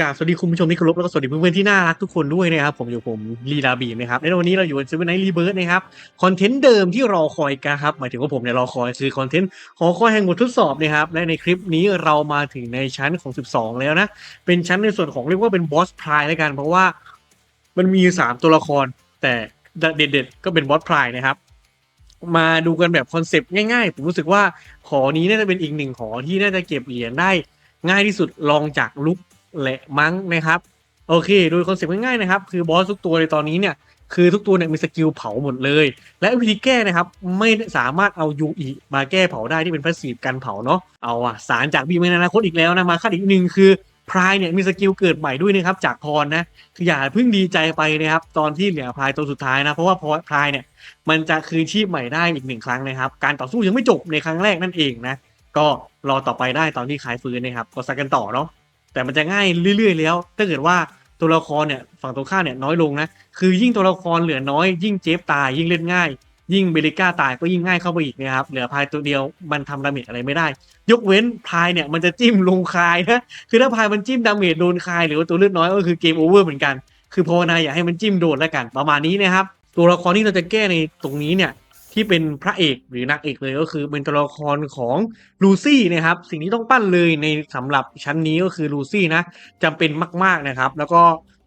กราบสวัสดีคุณผู้ชมที่เคารพแล้วก็สวัสดีเพื่อนๆที่น่ารักทุกคนด้วยนะครับ ผมอยู่ผมลีดาบีนะครับในวันนี้เราอยู่บนเซเว่นไนท์รีเบิร์ดนะครับคอนเทนต์เดิมที่รอคอยกันครับหมายถึงว่าผมเนี่ยรอคอยคือคอนเทนต์หอคอยแห่งบททดสอบนะครับและในคลิปนี้เรามาถึงในชั้นของ 12 แล้วนะ เป็นชั้นในส่วนของเรียกว่าเป็นบอสพรายแล้วกัน เพราะว่ามันมี 3 ตัวละคร แต่เด็ดๆก็เป็นบอสพรายนะครับมาดูกันแบบคอนเซปต์ง่ายๆผมรู้สึกว่าหอนี้น่าจะเป็นอีกหนึ่งหอที่น่าจะเก็บเหรียญได้ง่ายที่สุดลองจากลุก และมั้งนะครับโอเค โดยคอนเซ็ปต์ง่ายๆนะครับ คือบอสทุกตัวในตอนนี้เนี่ยคือทุกตัวเนี่ยมีสกิลเผาหมดเลย และวิธีแก้นะครับ ไม่สามารถเอายูอีมาแก้เผาได้ที่เป็นพาสซีฟกันเผาเนาะเอาอะสารจากบีมในอนาคตอีกแล้วนะมาขั้นอีกหนึ่งคือพรายเนี่ยมีสกิลเกิดใหม่ด้วยนะครับจากพรนะคืออย่าเพิ่งดีใจไปนะครับตอนที่เหลือพรายตัวสุดท้ายนะเพราะว่าพรายเนี่ยมันจะคืนชีพใหม่ได้อีกหนึ่งครั้งนะครับการต่อสู้ยังไม่จบในครั้งแรกนั่นเองนะก็รอต่อไปได้ตอนที่ขายฟื้นนะครับก็ซักกันต่อเนาะ แต่มันจะง่ายเรื่อยๆแล้ว ถ้าเกิดว่าตัวละครเนี่ยฝั่งตรงข้ามเนี่ยน้อยลงนะ คือยิ่งตัวละครเหลือน้อย ยิ่งเจฟตายยิ่งเล่นง่าย ยิ่งเบลิก้าตายก็ยิ่งง่ายเข้าไปอีกนะครับ เหลือพายตัวเดียวมันทำดาเมจอะไรไม่ได้ ยกเว้นพายเนี่ยมันจะจิ้มลงคายนะคือถ้าพายมันจิ้มดาเมจโดนคายหรือว่าตัวเลือดน้อยก็คือเกมโอเวอร์เหมือนกัน คือภาวนาอย่าให้มันจิ้มโดนแล้วกัน ประมาณนี้นะครับ ตัวละครที่เราจะแก้ในตรงนี้เนี่ย ที่เป็นพระเอกหรือนางเอกเลยก็คือเป็นตัวละครของลูซี่นะครับ สิ่งที่ต้องปั้นเลยในสำหรับชั้นนี้ก็คือลูซี่นะจำเป็นมาก ๆนะครับ แล้วก็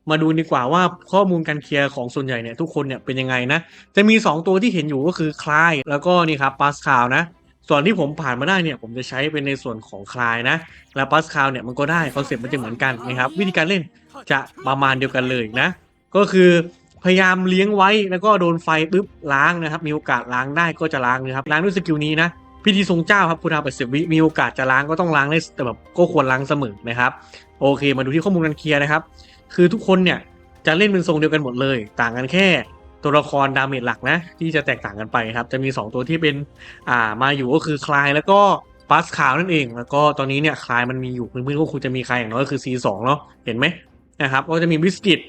มาดูดีกว่าว่าข้อมูลการเคลียร์ของส่วนใหญ่เนี่ยทุกคนเนี่ยเป็นยังไงนะ จะมี 2 ตัวที่เห็นอยู่ก็คือคลายแล้วก็นี่ครับปาสคาลนะ ส่วนที่ผมผ่านมาได้เนี่ยผมจะใช้เป็นในส่วนของคลายนะ และปาสคาลเนี่ยมันก็ได้คอนเซ็ปต์มันจะเหมือนกันนะครับวิธีการเล่นจะประมาณเดียวกันเลยนะ ก็คือ พยายามเลี้ยงไว้แล้วก็โดนไฟปุ๊บล้างนะครับ มีโอกาสล้างได้ก็จะล้างนะครับล้างด้วยสกิลนี้นะพิธีทรงเจ้าครับคุณทาปิดสิวิมีโอกาสจะล้างก็ต้องล้างได้แต่แบบก็ควรล้างเสมอนะครับโอเค มาดูที่ข้อมูลการเคลียร์นะครับ คือทุกคนเนี่ยจะเล่นเป็นทรงเดียวกันหมดเลย ต่างกันแค่ตัวละครดาเมจหลักนะ ที่จะแตกต่างกันไปครับ จะมี 2 ตัวที่เป็นอ่ามาอยู่ก็คือคลายแล้วก็ปัสคาวนั่นเอง แล้วก็ตอนนี้เนี่ยคลายมันมีอยู่เพื่อนๆก็คงจะมีคลายอย่างน้อยก็คือ C2 เนาะเห็นไหมนะครับก็จะมีบิสกิต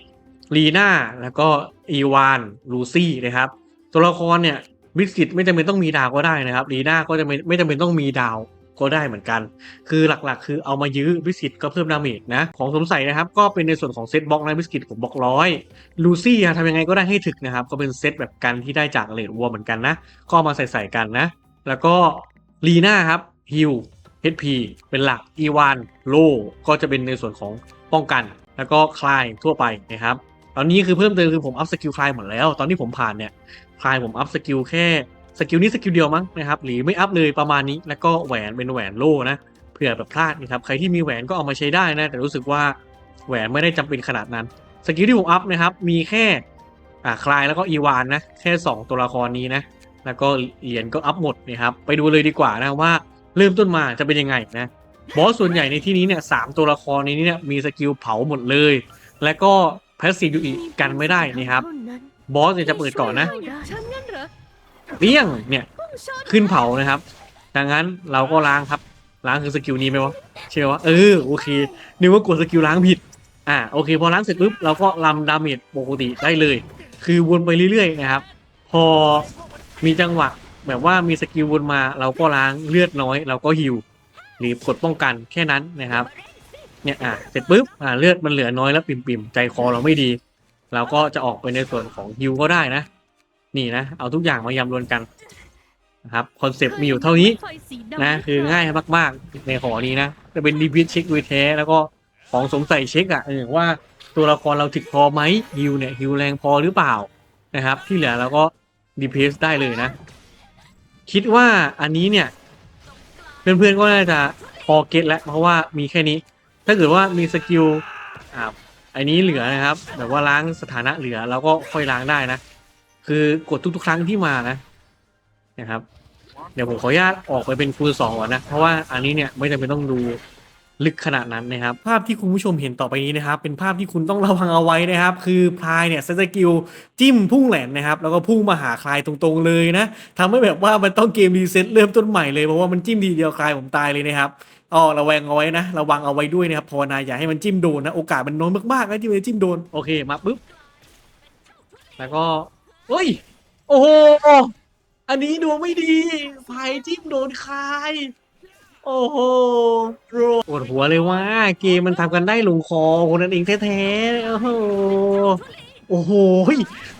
ลีน่าแล้วก็อีวานลูซี่นะครับ ตัวละครเนี่ยบิสกิตไม่จำเป็นต้องมีดาวก็ได้นะครับลีน่าก็จะไม่ไม่จำเป็นต้องมีดาวก็ได้เหมือนกัน คือหลักๆ คือเอามายื้อบิสกิตก็เพิ่มดาเมจนะ ของสมใส่นะครับ ก็เป็นในส่วนของเซตบล็อกนะบิสกิตผมบล็อกร้อยลูซี่ทำยังไงก็ได้ให้ถึกนะครับ ก็เป็นเซตแบบกันที่ได้จากเลดวัวเหมือนกันนะ ก็เอมาใส่ใส่ๆกันนะ แล้วก็ลีน่าครับฮิล HP เป็นหลักอีวานโลก็จะเป็นในส่วนของป้องกัน แล้วก็คลายทั่วไปนะครับ ตอนนี้คือเพิ่มเติมคือผมอัพสกิลคลายหมดแล้ว ตอนที่ผมผ่านเนี่ยคลายผมอัพสกิลแค่สกิลนี้สกิลเดียวมั้งนะครับหรือไม่อัพเลยประมาณนี้แล้วก็แหวนเป็นแหวนโล่นะเผื่อแบบพลาดนะครับใครที่มีแหวนก็เอามาใช้ได้นะแต่รู้สึกว่าแหวนไม่ได้จำเป็นขนาดนั้นสกิลที่ผมอัพนะครับมีแค่อ่าคลายแล้วก็อีวานนะแค่ 2 ตัวละครนี้นะแล้วก็เหรียญก็อัพหมดนะครับไปดูเลยดีกว่านะว่าเริ่มต้นมาจะเป็นยังไงนะบอสส่วนใหญ่ในที่นี้เนี่ยสามตัวละครนนี้เนี่ยมีสกิลเผาหมดเลย และก็ แพสซีฟยูอีกันไม่ได้นะครับ บอสเนี่ยจะเปิดก่อนนะฉันงั้นเหรอเปี้ยงเนี่ยขึ้นเผานะครับ ดังนั้นเราก็ล้างครับ ล้างคือสกิลนี้ไหมวะใช่ไหมวะเออโอเคนึกว่ากดสกิลล้างผิดอ่าโอเค พอล้างเสร็จปุ๊บเราก็ลำดาเมจปกติได้เลย คือวนไปเรื่อยๆนะครับ พอมีจังหวะแบบว่ามีสกิลวนมาเราก็ล้างเลือดน้อย เราก็ฮิวหรือกดป้องกันแค่นั้นนะครับ เนี่ยอะเสร็จปุ๊บอ่าเลือดมันเหลือน้อยแล้วปิ่มๆใจคอเราไม่ดี เราก็จะออกไปในส่วนของฮิวก็ได้นะ นี่นะ เอาทุกอย่างมายำรวมกันนะครับคอนเซปต์มีอยู่เท่านี้นะคือง่ายมากๆในหอนี้นะจะเป็นดีพิทเช็คดยแท้แล้วก็ของสงสัยเช็คอะอย่างว่าตัวละครเราถึกพอไหมฮิวเนี่ยฮิวแรงพอหรือเปล่านะครับ ที่เหลือเราก็ดีเพสได้เลยนะ คิดว่าอันนี้เนี่ย เพื่อนๆก็น่าจะพอเก็ตแล้วเพราะว่ามีแค่นี้ ถ้าเกิดว่ามีสกิลอ่าอันนี้เหลือนะครับ แบบว่าล้างสถานะเหลือเราก็ค่อยล้างได้นะ คือกดทุกๆ ครั้งที่มานะนะครับ เดี๋ยวผมขออนุญาตออกไปเป็นคูณสองก่อนนะ เพราะว่าอันนี้เนี่ยไม่จำเป็นต้องดูลึกขนาดนั้นนะครับ ภาพที่คุณผู้ชมเห็นต่อไปนี้นะครับ เป็นภาพที่คุณต้องระวังเอาไว้นะครับ คือพลายเนี่ยเซตสกิลจิ้มพุ่งแหลนนะครับ แล้วก็พุ่งมาหาคลายตรงๆเลยนะทำให้แบบว่ามันต้องเกมรีเซ็ตเริ่มต้นใหม่เลยเพราะว่ามันจิ้มทีเดียวคลายผมตายเลยนะครับ อ๋อระแวงเอาไว้นะระวังเอาไว้ด้วยนะครับภาวนาอย่าให้มันจิ้มโดนนะโอกาสมันน้อยมากๆนะที่มันจะจิ้มโดนโอเคมาปุ๊บแล้วก็เฮ้ย โอ้โหอันนี้ดวงไม่ดีไฟจิ้มโดนคาย โอ้โหโรปวดหัวเลยว่า เกมมันทำกันได้ลงคอคนนั้นเองแท้ๆโอ้โหโอ้โห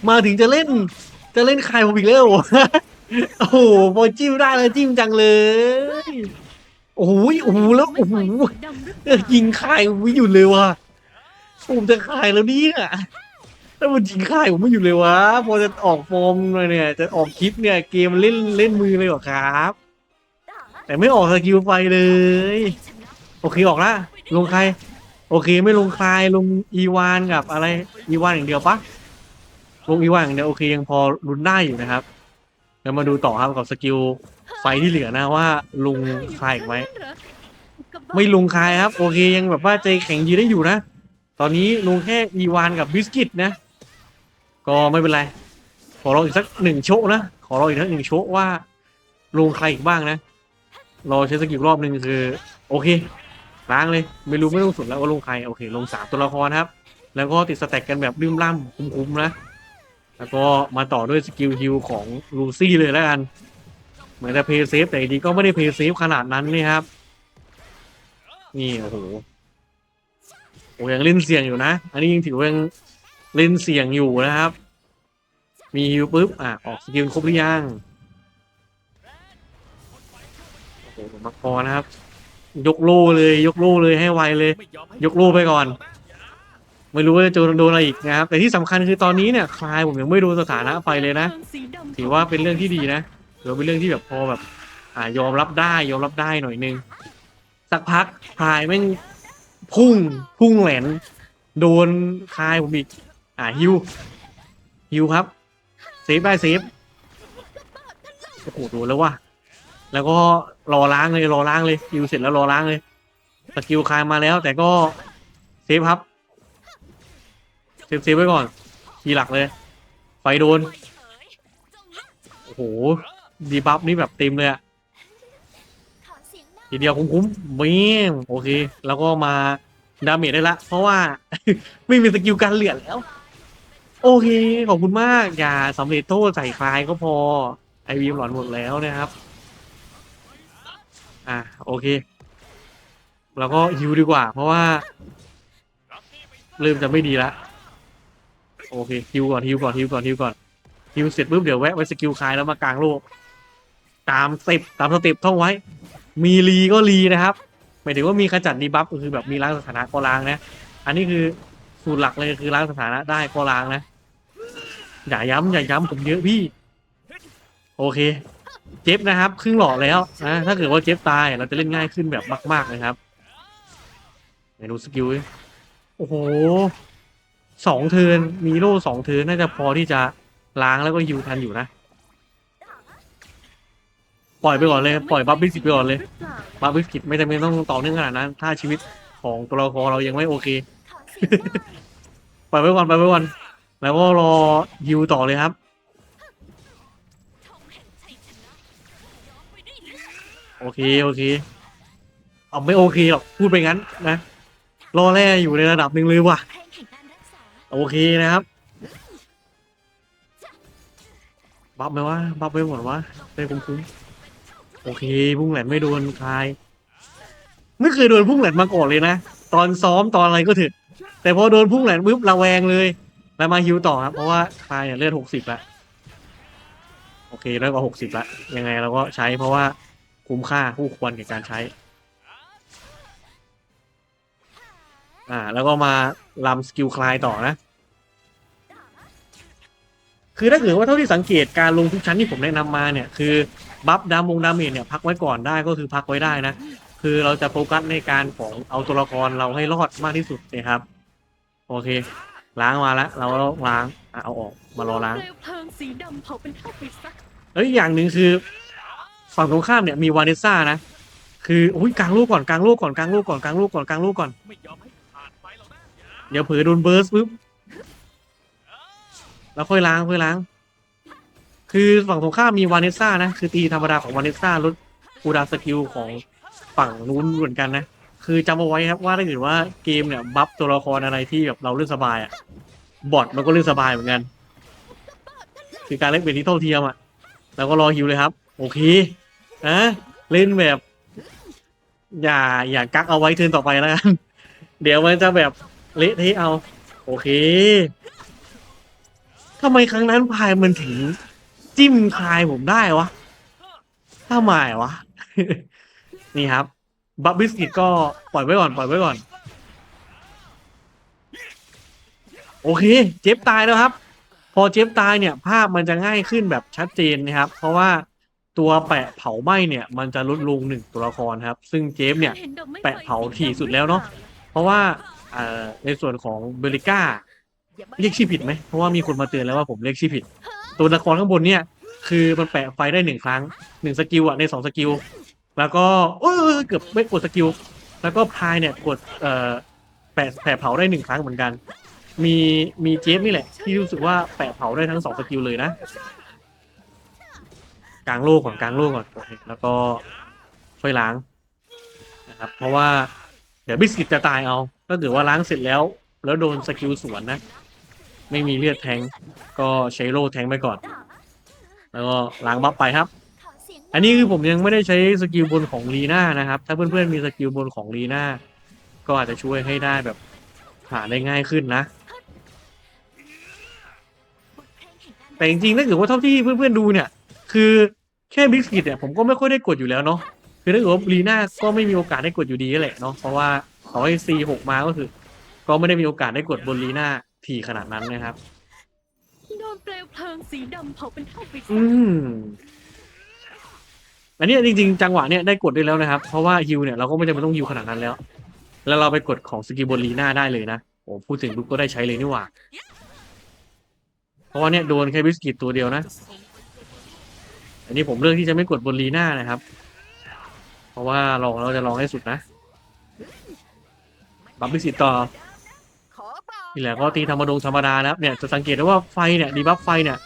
มาถึงจะเล่น จะเล่นคายผมอีกแล้วเหรอโอ้โหพอจิ้มได้แล้วจิ้มจังเลย อ้โหโอ้โหแล้วโอ้โหเออยิงคายผมไม่หยุดเลยว่ะผมจะคายแล้วเนี่ยถ้ามันยิงคายผมไม่หยุดเลยวะพอจะออกฟอร์มเลยเนี่ย จะออกคลิปเนี่ยเกมมันเล่นเล่นมือเลยเหรอครับ แต่ไม่ออกสกิลไฟเลย โอเคออกละลงใคร โอเคไม่ลงใครลงอีวานกับอะไรอีวานอย่างเดียวปะลงอีวานอย่างเดียวโอเคยังพอรุนได้อยู่นะครับ เดี๋ยวมาดูต่อครับกับสกิลไฟที่เหลือนะว่าลุงใครอีกไหมไม่ลุงใครครับ โอเคยังแบบว่าใจแข็งยืนได้อยู่นะ ตอนนี้ลงแค่อีวานกับบิสกิตนะ ก็ไม่เป็นไร ขอลออีกสักหนึ่งโชว์นะ ขอลออีกสักหนึ่งโชว์ว่าลงใครอีกบ้างนะรอใช้สกิลรอบหนึ่งคือ โอเคล้างเลย ไม่รู้ไม่ต้องสุดแล้วว่าลงใครโอเค ลงสามตัวละครครับ แล้วก็ติดสแต็กกันแบบลืมล่ำคุ้มๆนะ แล้วก็มาต่อด้วยสกิลฮิลของลูซี่เลยแล้วกัน เหมือนจะเพย์เซฟแต่จริงๆก็ไม่ได้เพย์เซฟขนาดนั้นนี่ครับ นี่โอ้โหโอ้ยังเล่นเสี่ยงอยู่นะ อันนี้ยังถือว่ายังเล่นเสี่ยงอยู่นะครับ มีฮิลปุ๊บอะออกสกิลครบหรือยังโอ้โหมักพอนะครับ ยกโล่เลย ยกโล่เลยให้ไวเลย ยกโล่ไปก่อน ไม่รู้ว่าจะโดนอะไรอีกนะครับ แต่ที่สำคัญคือตอนนี้เนี่ยคลายผมยังไม่โดนสถานะไฟเลยนะ ถือว่าเป็นเรื่องที่ดีนะถือว่าเป็นเรื่องที่แบบพอแบบอ่ายอมรับได้ยอมรับได้หน่อยนึง สักพักคลายแม่งพุ่งพุ่งแหลนโดนคลายผมอีกอ่าฮิวฮิวครับเซฟได้เซฟโอ้โหโดนแล้วว่ะแล้วก็รอล้างเลยรอล้างเลยคิวเสร็จแล้วรอล้างเลยสกิลคลายมาแล้ว แต่ก็เซฟครับ ฟเซฟไว้ก่อนทีหลักเลย ไฟโดน โอ้โห ดีบัฟนี่แบบเต็มเลยอะทีเดียวคุ้มๆเบี้ยงโอเค แล้วก็มาดาเมจได้ละ เพราะว่า ไม่มีสกิลการเหลือแล้ว โอเค ขอบคุณมาก อย่าสำเร็จโทษใส่คลายก็พอ ไอวีมหลอนหมดแล้วนะครับ อะโอเค แล้วก็ฮิวดีกว่า เพราะว่าเริ่มจะไม่ดีละ โอเคฮิวก่อนฮิวก่อนฮิวก่อนฮิวก่อนฮิวเสร็จปุ๊บเดี๋ยวแวะไว้สกิลคลายแล้วมากลางโลก ตามสเต็ปตามสเต็ปท่องไว้ มีรีก็รีนะครับหมายถึงว่ามีขจัดดีบัฟก็คือแบบมีล้างสถานะก็ล้างนะ อันนี้คือสูตรหลักเลยคือล้างสถานะได้ก็ล้างนะ อย่าย้ำอย่าย้ำผมเยอะพี่ โอเค เจ็บนะครับ ครึ่งหลอแล้วนะถ้าเกิดว่าเจ็บตายเราจะเล่นง่ายขึ้นแบบมาก ๆ เลยครับไหนดูสกิลโอ้โห สองเทินมีโล่สองเทินน่าจะพอที่จะล้างแล้วก็ฮิวทันอยู่นะ ปล่อยไปก่อนเลยปล่อยบัฟบิสกิตไปก่อนเลยบัฟบิสกิตไม่จำเป็นต้องต่อเนื่องขนาดนั้น ถ้าชีวิตของตัวละครเรายังไม่โอเค ปล่อยไว้ก่อนปล่อยไว้ก่อนแล้วก็รอฮิวต่อเลยครับโอเคโอเคเอาไม่โอเคหรอกพูดไปงั้นนะรอแร่อยู่ในระดับหนึ่งเลยว่ะ โอเคนะครับบัฟไหมวะบัฟไปหมดวะได้คุ้มๆโอเคพุ่งแหลนไม่โดนคลาย ไม่เคยโดนพุ่งแหลนมาก่อนเลยนะตอนซ้อมตอนอะไรก็ถอะแต่พอโดนพุ่งแหลนปุ๊บระแวงเลยแล้วมาฮิวต่อครับเพราะว่าคลายเนี่ยเลือดหกสิบละโอเคแล้วก็หกสิบละยังไงเราก็ใช้เพราะว่าคุ้มค่าคู่ควรกับการใช้ อ่า แล้วก็มาลำสกิลคลายต่อนะ คือถ้าเกิดว่าเท่าที่สังเกตการลงทุกชั้นที่ผมแนะนำมาเนี่ย คือบัฟดามงดาเมจเนี่ยพักไว้ก่อนได้ก็คือพักไว้ได้นะ คือเราจะโฟกัสในการของเอาตัวละครเราให้รอดมากที่สุดนะครับ โอเค ล้างมาแล้วเราล้างอะเอาออกมารอล้างเปลวเพลิงสีดำเผาเป็นเท่าไปซะแล้วอีกอย่างหนึ่งคือ ฝั่งตรงข้ามเนี่ยมีวานิซ่านะคืออุ้ยกลางลูกก่อนกลางลูกก่อนกลางลูกก่อนกลางลูกก่อนกลางลูกก่อน เดี๋ยวเผลอโดนเบิร์สปุ๊บแล้วค่อยล้างค่อยล้าง คือฝั่งตรงข้ามมีวานิสซ่านะ คือตีธรรมดาของวานิสซ่าลดคูดาสกิลของฝั่งนู้นเหมือนกันนะ คือจำเอาไว้ครับว่าถ้าเกิดว่าเกมเนี่ยบัฟตัวละครอะไรที่แบบเราเล่นสบายอะบอทมันก็เล่นสบายเหมือนกัน คือการเล่นเป็นที่เท่าเทียมอะแล้วก็รอฮิวเลยครับ โอเคนะเล่นแบบ อย่าอย่ากักเอาไว้เทินต่อไปแล้วกันเดี๋ยวมันจะแบบ เละเทะเอา โอเคทำไมครั้งนั้นพายมันถึง จิ้มคลายผมได้วะทำไมวะ นี่ครับ บับบิสกิตก็ปล่อยไว้ก่อน ปล่อยไว้ก่อน โอเค เจฟตายแล้วครับ พอเจฟตายเนี่ย ภาพมันจะง่ายขึ้นแบบชัดเจนนะครับ เพราะว่าตัวแปะเผาไหม้เนี่ย มันจะลดลงหนึ่งตัวละครครับ ซึ่งเจฟเนี่ย แปะเผาถี่สุดแล้วเนอะเพราะว่า ในส่วนของเบริก้าเรียกชื่อผิดไหมเพราะว่ามีคนมาเตือนแล้วว่าผมเรียกชื่อผิด ตัวละครข้างบนเนี่ย คือมันแปะไฟได้หนึ่งครั้งหนึ่งสกิลอะในสองสกิลแล้วก็เออเกือบไม่กดสกิลแล้วก็พายเนี่ยกดเอ่อแปะแปะเผาได้หนึ่งครั้งเหมือนกัน มีมีเจฟนี่แหละ ที่รู้สึกว่าแปะเผาได้ทั้งสองสกิลเลยนะกลางโลกก่อนกลางโลกก่อนแล้วก็ค่อยล้างนะครับ เพราะว่าเดี๋ยวบิสกิตจะตายเอา ถ้าเกิดว่าล้างเสร็จแล้ว แล้วโดนสกิลสวนนะ ไม่มีเลือดแทงก็ใช้โล่แทงไปก่อน แล้วก็ล้างบัฟไปครับ อันนี้คือผมยังไม่ได้ใช้สกิลบนของลีน่านะครับ ถ้าเพื่อนๆมีสกิลบนของลีน่าก็อาจจะช่วยให้ได้แบบผ่านได้ง่ายขึ้นนะแต่จริงๆถ้าเกิดว่าเท่าที่เพื่อนๆดูเนี่ย คือแค่บิ๊กสกิตเนี่ยผมก็ไม่ค่อยได้กดอยู่แล้วเนาะคือถ้าเกิดว่าลีน่าก็ไม่มีโอกาสได้กดอยู่ดีแหละเนาะเพราะว่า ขอให้ซีหกมาก็คือ ก็ไม่ได้มีโอกาสได้กดบนลีน่าทีขนาดนั้นนะครับ โดนเปลวเพลิงสีดำเผาเป็นเท่าปีศาอืจมอันนี้จริงๆ จังหวะเนี้ยได้กดได้แล้วนะครับ เพราะว่าฮิวเนี่ยเราก็ไม่จำเป็นต้องฮิวขนาดนั้นแล้ว แล้วเราไปกดของสกิลบนลีน่าได้เลยนะโอ้พูดถึงปุ๊บก็ได้ใช้เลยนี่หว่า เพราะว่าเนี่ยโดนแค่บิสกิตตัวเดียวนะ อันนี้ผมเลือกที่จะไม่กดบนลีน่านะครับ เพราะว่าลองเราจะลองให้สุดนะ บัฟบิสกิตต่อนี่แหละก็ตีธรรมดงธรรมดานะครับเนี่ยจะสังเกตได้ว่าไฟเนี่ยดีบัฟไฟเนี่ย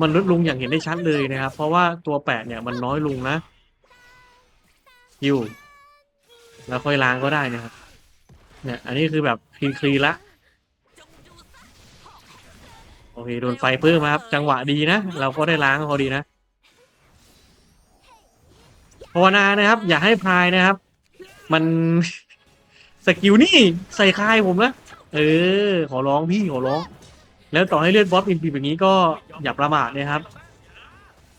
มันลดลงอย่างเห็นได้ชัดเลยนะครับ เพราะว่าตัวแปดเนี่ยมันน้อยลงนะยิวแล้วค่อยล้างก็ได้นะครับ เนี่ยอันนี้คือแบบคลีนคลีนละโอเคโดนไฟเพิ่มมาครับ จังหวะดีนะ เราก็ได้ล้างพอดีนะภาวนานะครับ อย่าให้พรายนะครับ มัน สกิลนี่ใส่คายผมนะเออ ขอร้องพี่ขอร้อง แล้วต่อให้เลือดบอสปิ่มๆอย่างนี้ก็อย่าประมาทนะครับ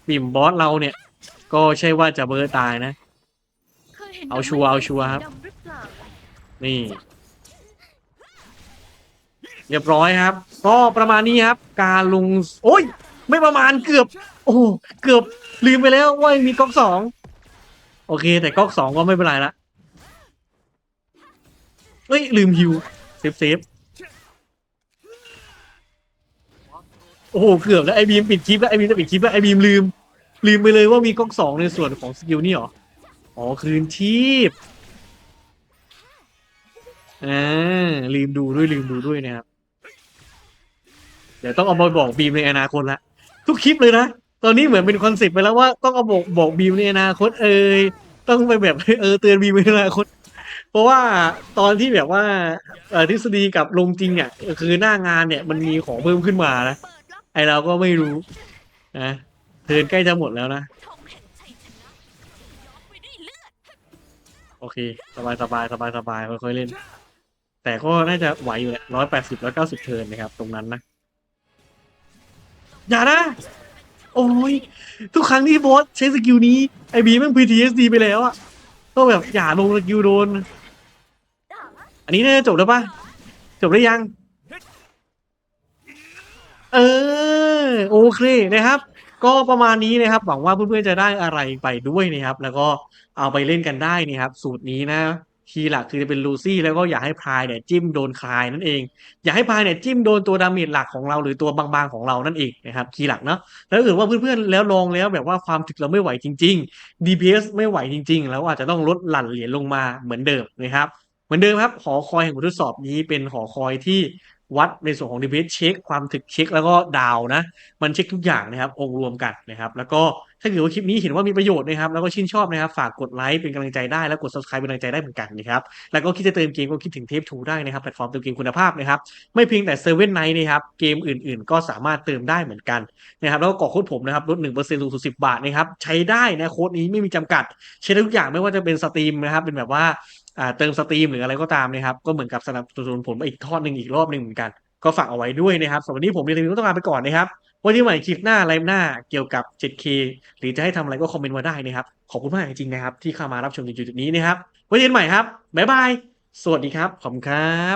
ปิ่มบอสเราเนี่ย ก็ใช่ว่าจะเบอร์ตายนะ เอาชัวร์เอาชัวร์ครับ นี่ เรียบร้อยครับ ก็ประมาณนี้ครับ การลง โอ้ย ไม่ประมาณเกือบ โอ้เกือบลืมไปแล้วว่ามีก๊อกสองโอเค แต่ก๊อกสองก็ไม่เป็นไรละ เฮ้ย ลืมฮิวเซฟเซฟโอ้โห เกือบแล้ว ไอบีมปิดคลิปแล้ว ไอบีมจะปิดคลิปแล้ว ไอบีมลืม ลืมไปเลยว่ามีก๊อกสองในส่วนของสกิลนี่หรอ อ๋อ คืนชีพอ่าลืมดูด้วยลืมดูด้วยนะครับ เดี๋ยวต้องเอามาบอกบีมในอนาคตละทุกคลิปเลยนะ ตอนนี้เหมือนเป็นคอนเซ็ปต์ไปแล้วว่าต้องเอาบอกบอกบีมในอนาคตเอยต้องไปแบบเออเตือนบีมในอนาคต ราะว่าตอนที่แบบว่าเอ่อทฤษฎีกับลงจริงอะคือหน้างานเนี่ยมันมีของเพิ่มขึ้นมานะไอเราก็ไม่รู้นะเทินใกล้จะหมดแล้วนะ โอเค สบายสบายสบายสบายค่อยๆเล่น แต่ก็น่าจะไหวอยู่แหละร้อยแปดสิบร้อยเก้าสิบเทินนะครับ ตรงนั้นนะ อย่านะ โอ้ย ทุกครั้งที่บอสใช้สกิลนี้ไอบีแม่ง PTSD ไปแล้วอะก็แบบอย่าลงสกิลโดน อันนี้น่าจะจบแล้วปะจบได้ยัง เออโอเคนะครับ ก็ประมาณนี้นะครับ หวังว่าเพื่อนๆจะได้อะไรไปด้วยนะครับ แล้วก็เอาไปเล่นกันได้นี่ครับ สูตรนี้นะคีย์หลักคือจะเป็นลูซี่แล้วก็อย่าให้พายเนี่ยจิ้มโดนคลายนั่นเอง อย่าให้พายเนี่ยจิ้มโดนตัวดาเมจหลักของเราหรือตัวบางๆของเรานั่นเองนะครับคีย์หลักเนาะแล้วถ้าเกิดว่าเพื่อนๆแล้วลองแล้วแบบว่าความถึกเราไม่ไหวจริง ๆ DPS ไม่ไหวจริง ๆ แล้วอาจจะต้องลดหลั่นเหรียญลงมาเหมือนเดิมนะครับ เหมือนเดิมครับ หอคอยแห่งบททดสอบนี้เป็นหอคอยที่วัดในส่วนของ DPS เช็คความถึกเช็คแล้วก็ดาวนะ มันเช็คทุกอย่างนะครับ องค์รวมกันนะครับ แล้วก็ถ้าเกิดว่าคลิปนี้เห็นว่ามีประโยชน์นะครับ แล้วก็ชื่นชอบนะครับ ฝากกดไลค์เป็นกำลังใจได้ แล้วกด subscribe เป็นกำลังใจได้เหมือนกันนะครับ แล้วก็คิดจะเติมเกมก็คิดถึงเทปทูได้นะครับ แพลตฟอร์มเติมเกมคุณภาพนะครับ ไม่เพียงแต่เซเว่นไนท์นะครับ เกมอื่น ๆ ก็สามารถเติมได้เหมือนกันนะครับ แล้วก็กรอกโค้ดผมนะครับ ลด1%สูงสุด10บาทนะครับ ใช้ได้นะ โค้ดนี้ไม่มีจำกัด ใช้ได้ทุกอย่างไม่ว่าจะเป็นสตรีมนะครับ เป็นแบบว่า เติมสตรีมหรืออะไรก็ตามนะครับ ก็เหมือนกับสนับสนุนผมอีกทอดหนึ่งอีกรอบหนึ่งเหมือนกัน ก็ฝากเอาไว้ด้วยนะครับสำหรับวันนี้ผมเรียนรีวิวต้องลาไปก่อนนะครับวันที่ใหม่คลิปหน้าไลฟ์หน้าเกี่ยวกับ 7K หรือจะให้ทำอะไรก็คอมเมนต์มาได้นะครับ ขอบคุณมากจริงๆนะครับ ที่เข้ามารับชมในจุดนี้นะครับไว้เจอกันใหม่ครับบ๊ายบายสวัสดีครับขอบคุณครับ